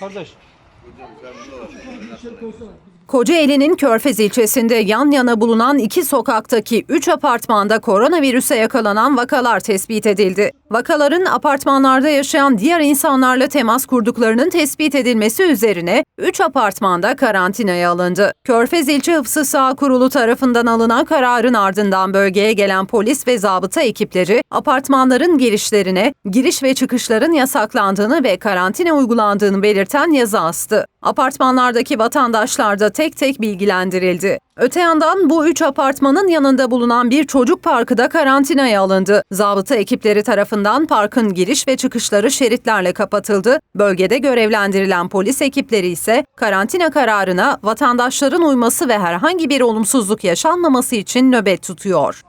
Kardeş. Kocaeli'nin Körfez ilçesinde yan yana bulunan iki sokaktaki 3 apartmanda koronavirüse yakalanan vakalar tespit edildi. Vakaların apartmanlarda yaşayan diğer insanlarla temas kurduklarının tespit edilmesi üzerine 3 apartmanda karantinaya alındı. Körfez İlçe Hıfzı Sağ Kurulu tarafından alınan kararın ardından bölgeye gelen polis ve zabıta ekipleri apartmanların girişlerine giriş ve çıkışların yasaklandığını ve karantina uygulandığını belirten yazı astı. Apartmanlardaki vatandaşlar da tek tek bilgilendirildi. Öte yandan bu üç apartmanın yanında bulunan bir çocuk parkı da karantinaya alındı. Zabıta ekipleri tarafından parkın giriş ve çıkışları şeritlerle kapatıldı. Bölgede görevlendirilen polis ekipleri ise karantina kararına vatandaşların uyması ve herhangi bir olumsuzluk yaşanmaması için nöbet tutuyor.